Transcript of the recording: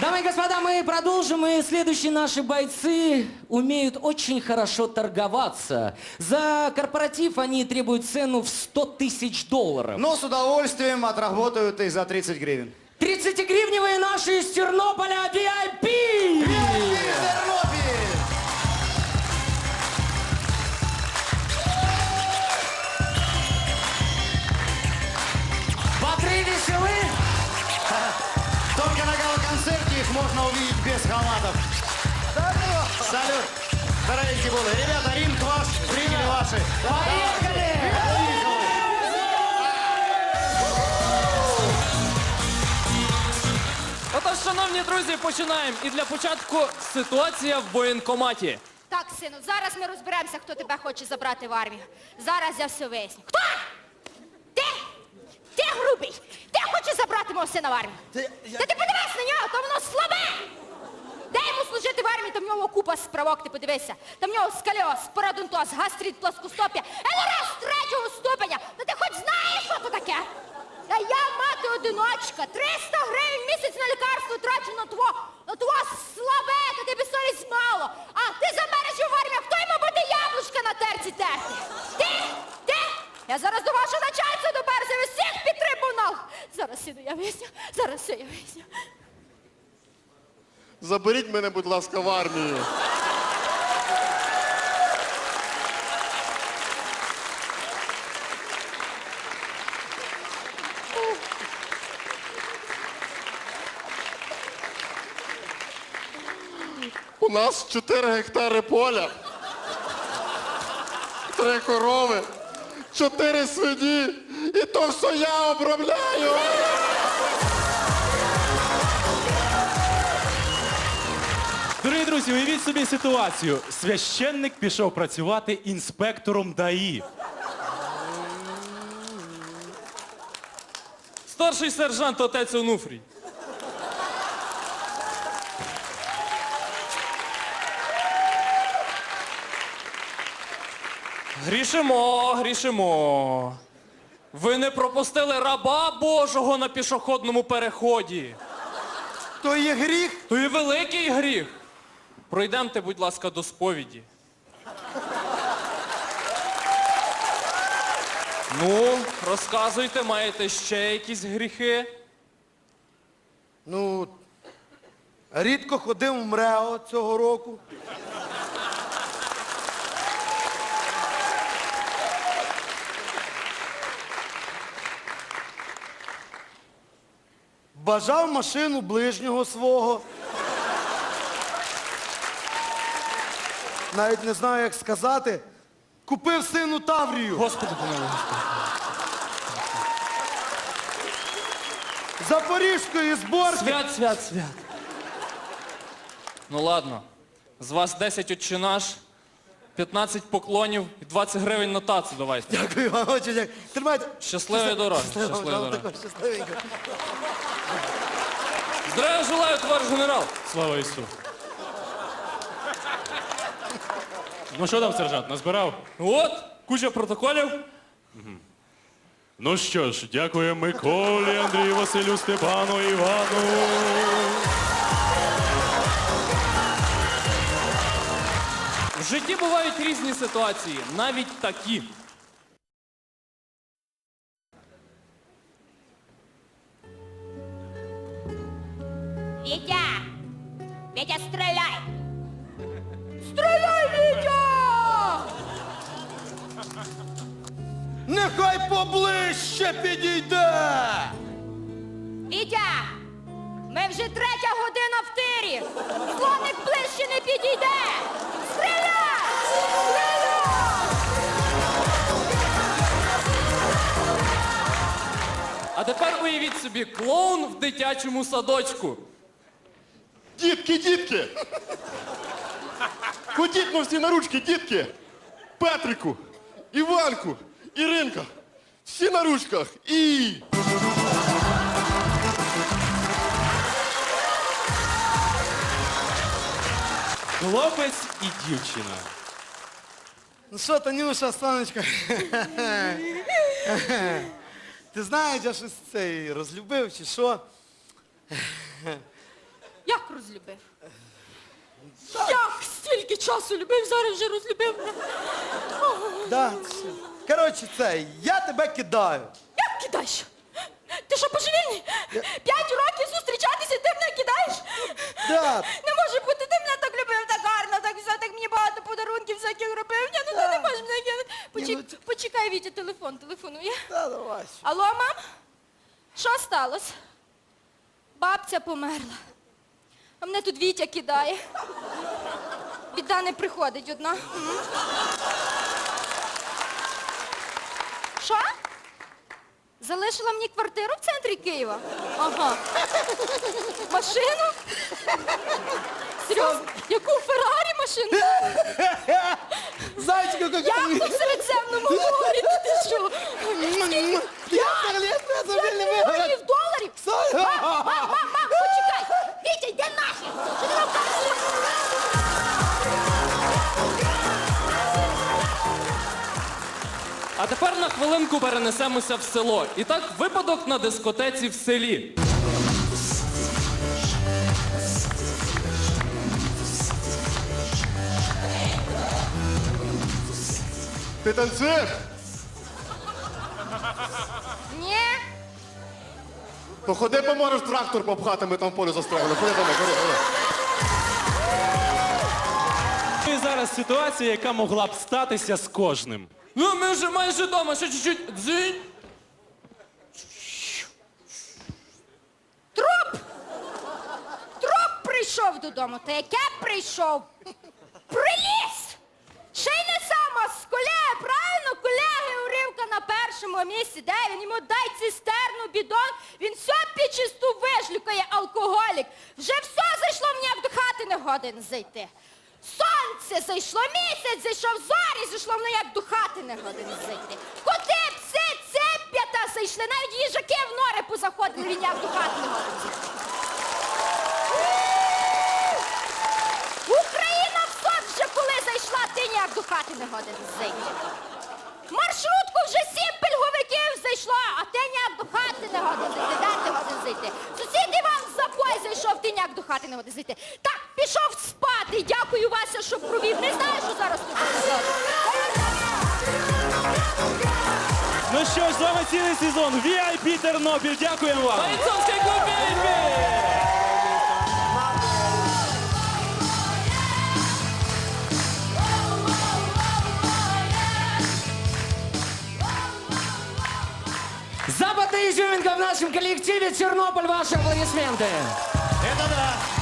Дамы и господа, мы продолжим, и следующие наши бойцы умеют очень хорошо торговаться. За корпоратив они требуют цену в 100 тысяч долларов. Но с удовольствием отработают и за 30 гривен. 30-гривневые наши из Тернополя! Их можно увидеть без халатов. Салют! Здоровенькие були. Ребята, ринг ваш, зрители ваши. Поехали! Отож, шановні друзі, починаємо. І для початку ситуація в воєнкоматі. Так, сину, зараз ми розберемося, хто тебе хоче забрати в армію. Зараз я все виясню. Хто? Ти? Ти грубий! Ти хочеш забрати мого сина в армію? Та ти подивись на нього, то воно слабе! Де йому служити в армії, там в нього купа справок, ти подивися. Там в нього скаліоз, парадонтоз, гастрит, плоскостопія, ЛРС третього ступеня. Та ти хоч знаєш, що то таке? Та я мати одиночка, 300 гривень в місяць на лікарство трачу на тво, на тво слабе, та ти совість мало. А ти забереш його в армію, хто йому буде яблучка на терці терти? Ти? Ти? Я зараз до вашого начальства доберуся, ви всіх під трибунал. Зараз сину я виясню, зараз все я виясню. Заберіть мене, будь ласка, в армію. У нас 4 гектари поля. Три корови, чотири свині. І то все я обробляю. Друзі, уявіть собі ситуацію. Священник пішов працювати інспектором ДАІ. Старший сержант отець Онуфрій. Грішимо, грішимо. Ви не пропустили раба Божого на пішохідному переході. То є гріх. То і великий гріх. Пройдемте, будь ласка, до сповіді. Ну, розказуйте, маєте ще якісь гріхи? Ну, рідко ходив в МРЕО цього року. Бажав машину ближнього свого. Навіть не знаю, як сказати. Купив сину Таврію. Господи, помилуй. Господи. Запорізької зборки. Свят, свят, свят. Ну ладно. З вас 10 отче наш, 15 поклонів і 20 гривень на тацу давайте. Дякую вам, очень дякую. Тримайте. Щасливої дороги. Щасливо, Щасливої вам дороги. також, щасливенько. Здравия желаю, товариш генерал. Слава Ісу. Ну що там, сержант, назбирав? От, куча протоколів. Ну що ж, дякую Миколі, Андрію Василю, Степану, Івану. В житті бувають різні ситуації, навіть такі. Вітя! Вітя, стріляй! Стріляй, Нехай поближче підійде! Вітя! Ми вже третя година в тирі! Слоник ближче не підійде! Стріляй! А тепер уявіть собі клоун в дитячому садочку. Дітки, дітки! Ходіть ну всі на ручки, дітки! Петрику, Іванку, Іринка. Всі на ручках. І. Хлопець і дівчина. Ну що, Танюша, Сонечка? Ти знаєш, я щось цей розлюбив чи що? Я розлюбив. Як стільки часу любив, зараз вже розлюбив. Да. Коротше, це, я тебе кидаю. Як кидаєш? Ти що, божевільний? П'ять років зустрічатися, ти мене кидаєш? Да. Не може бути, ти мене так любив, так гарно, так все, так мені багато подарунків всяких робив. Ні, ну ти не можеш мене кидати. Почек- Почекай, Вітя, телефон телефонує. Та давай. Алло, мам? Що сталося? Бабця померла. А мене тут Вітя кидає. Біда не приходить одна. Що? Залишила мені квартиру в центрі Києва? Ага. Машину? Серйозно? Яку Феррарі машину? Зайчика, як Яхту в Середземному морі? Ти що? П'ять Мільйонів доларів? Мам, мам, мам, А тепер на хвилинку перенесемося в село. І так, випадок на дискотеці в селі. Ти танцюєш? Ні. То ходи поможеш трактор попхати, ми там в полі застрягли. Ходи до ходи, ходи. І зараз ситуація, яка могла б статися з кожним. Ну, ми вже майже вдома, ще чуть-чуть. Дзинь. Труп! Труп прийшов додому. Та яке прийшов? Приліз! Ще й не сам, з колеги, правильно? Колеги, уривка на першому місці. Де він? Йому дай цистерну, бідон. Він все підчисту вижлюкає, алкоголік. Вже все зайшло, мені як до хати не годин зайти. Сонце зайшло, місяць зайшов, зорі зайшло, мені як до хати не годин зайти. Куди пси, цеп'ята зайшли, навіть їжаки в нори позаходили, він як до хати не годин зайти. Україна в сон вже коли зайшла, ти ніяк до хати не годин зайти. Маршрутку вже сім пільговиків зайшло, а ти ніяк до хати не годин зайти. Де ти годин зайти? Сусід Іван в запой зайшов, ти ніяк до хати не годин зайти. Так, пішов спати. Дякую, Вася, що провів. Не знаю, що зараз тут буде. Ну що ж, з вами цілий сезон VIP Тернопіль. Дякуємо вам. Бойцовський клуб «Вільпі». Западная изюминка в нашем коллективе Чернобыль. Ваши аплодисменты. Это да!